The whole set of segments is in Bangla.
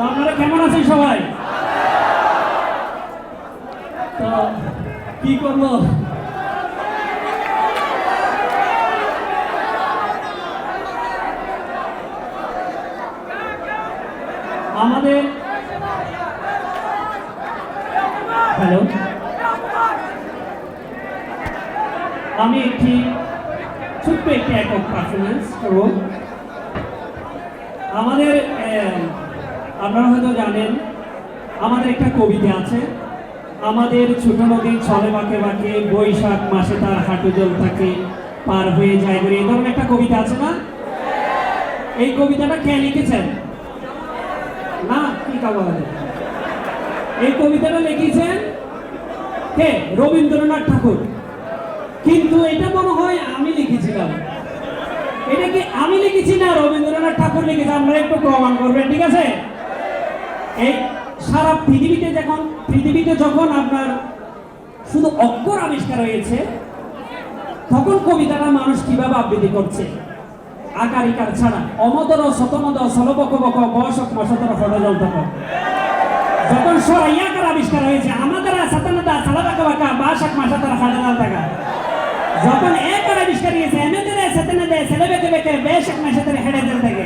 তো আপনারা কেমন আছেন সবাই? তো কি করব? আমাদের হ্যালো? আমি একটি ছোট্ট একটি একক পারফরমেন্স করব। আমাদের আপনারা হয়তো জানেন, আমাদের একটা কবিতা আছে। আমাদের ছোট নদী ছলে বাঁকে বাঁকে বৈশাখ মাসে তার হাঁটু জল থাকে, পার হয়ে যায় বলে। এই ধরনের একটা কবিতা আছে না? এই কবিতাটা কে লিখেছেন? না, কি কাবা এই কবিতাটা লিখেছেন কে? রবীন্দ্রনাথ ঠাকুর। কিন্তু এটা মনে হয় আমি লিখেছিলাম। এটা কি আমি লিখেছি না রবীন্দ্রনাথ ঠাকুর লিখেছে? আপনারা একটু প্রমাণ করবেন, ঠিক আছে? এই সারা পৃথিবীতে যখন পৃথিবীতে যখন আপনার শুধু অক্ষর আবিষ্কার হয়েছে, তখন কবিতাটা মানুষ কীভাবে আবৃত্তি করছে? আকারিকার ছাড়া। অমদর শতমদ সলবক, বক, বসক মশতর তক যখন সরাইয়াকার আবিষ্কার হয়েছে, আমাদের সাতানদা সালাবাকা বাকা বাসক মাসাতার হাজার টাকা যখন একার আবিষ্কার হয়েছে এমএদের সাতানদা সেলেবেকে বেকে বেশক মাসাতার হেডে থেকে।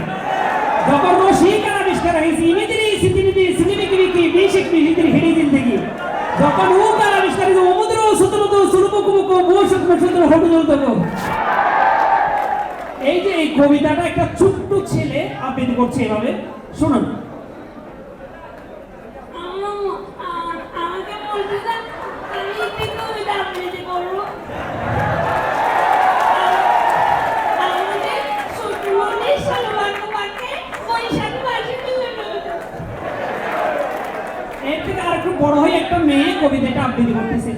যখন রশিকার আবিষ্কার হয়েছে ইমেদিরি বক বসক মাসাতার হরজল তক এই যে এই কবিতাটা একটা ছোট্ট ছেলে আবৃত্তি করছে এভাবে শুনুন আম্মু, আ- আমাকে বলছে না, আমি একটি কবিতা আবৃত্তি করব। আমাদের ছোট নদীর সালবাকে বাঁকে বৈশাখ মাসে ডুবে ডুবে। এর থেকে আর একটু বড় হয়ে একটা মেয়ে কবিতাটা আবৃত্তি করতেছে আমাদের ছোট নদীর সালবাকে বাঁকে বৈশাখ মাসে তার হাঁটু জল থাকে। ম্যাম ভুলে গেছি।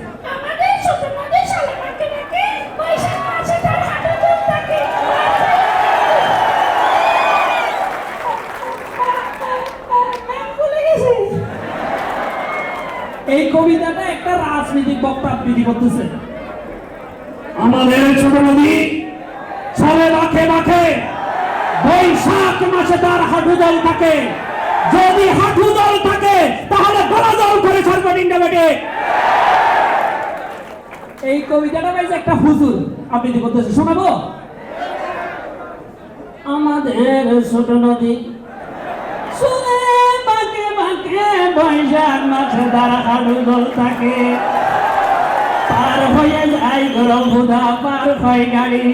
এই কবিতাটা একটা রাজনৈতিক বক্তা আবৃত্তি করতেছে। আমাদের ছোট নদী ছলে বাঁকে বাঁকে বৈশাখ মাসে তার হাঁটু জল থাকে। যদি হাঁটু জল থাকে তাহলে গলা জল করে ছাড়বে ডিন্ডা বেটে এই কবিতাটা পাইছে একটা হুজুর। আবৃত্তি করতেছে, শোনাবো? আমাদের ছোট নদী। শুনে বাঁকে বাঁকে বৈশাখ হাঁটু জল থাকে। পার হয়ে যায় গরম পার হয় গাড়ি।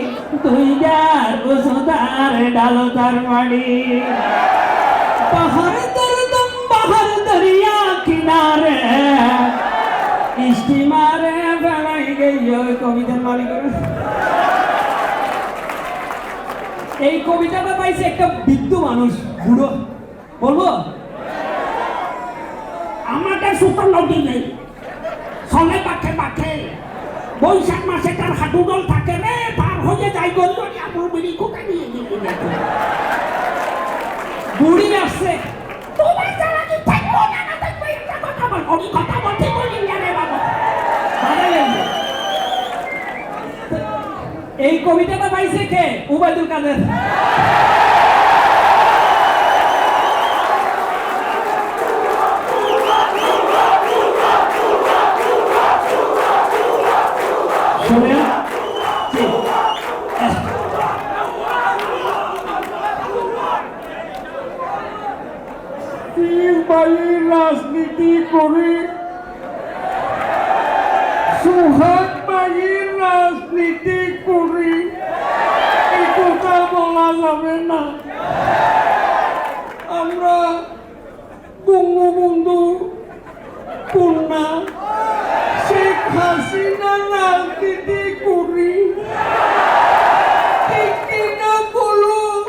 তুই যার কুসু তার ডালো তার পাহাড় পাহাড় এই কবিতাটা পাইছে একটা বৃদ্ধ মানুষ, বুড়ো। বলব? আমাদের ছোট নদী নেই। ছলে বাঁকে বাঁকে বৈশাখ মাসে তার হাঁটু জল থাকে রে, পার হয়ে যায় গল্লি আমার বিড়ি কোথায় নিয়ে গেলি বুড়ি আসছে। তোমার যারা কি থাকব না থাকব কথা বল কথা বলতে বলি না রে বাবা ভালো লাগছে। এই কবিতাটা পাইছে কে উবাইদুল কাদের শোনেন বাড়ির রাজনীতি করে সোহাগ বাড়ির রাজনীতি করে এই কথা বলা যাবে না। আমরা বঙ্গবন্ধু কন্যা শেখ হাসিনা রাজনীতি করি ঠিক কিনা বলুন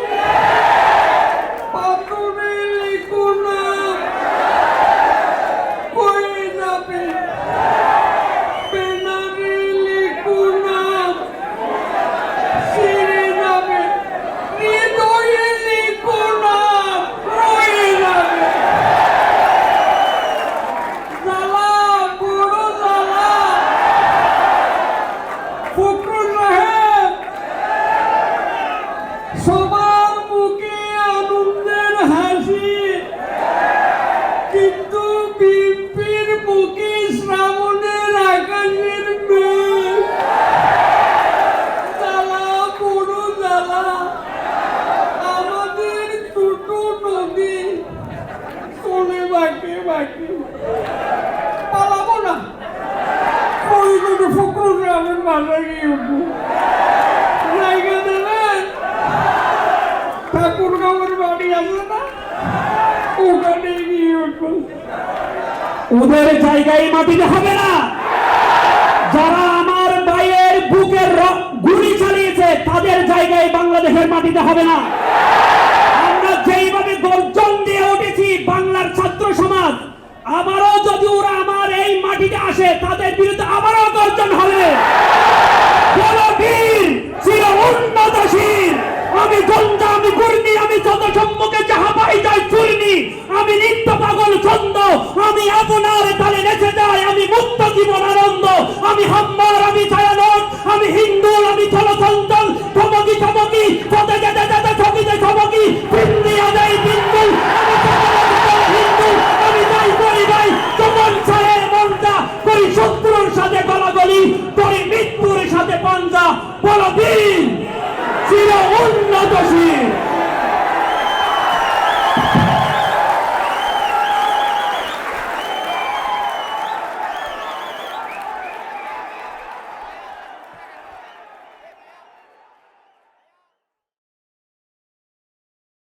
পাথরে লিখো না কয়ে যাবে পেনারে লিখো না ছিঁড়ে যাবে হৃদয়ে লিখো না রয়ে যাবে জ্বালা বড় জ্বালা ফখরুল কিন্তু বিপির মুখে শ্রাবণের আকাশের মেঘ জ্বালা বড় জ্বালা আমাদের ছোট নদী চলে বাঁকে বাঁকে পালাবো না ফরিদপুর ফকর গ্রামের বাসায় গিয়ে উঠবো জায়গা দেবেন ঠাকুরগাঁওয়ের বাড়ি আছে না ওখানে ওদের জায়গায় মাটিতে হবে না যারা আমার ভাইয়ের বুকের গুলি চালিয়েছে তাদের জায়গায় বাংলাদেশের মাটিতে হবে না আমরা যেইভাবে গর্জন দিয়ে উঠেছি বাংলার ছাত্র সমাজ আবারও যদি ওরা আমার এই মাটিতে আসে তাদের বিরুদ্ধে আবারও গর্জন হবে আমি নিত্য পাগল ছন্দ আমি আপনার তালে রেখে যাই আমি মুক্ত জীবন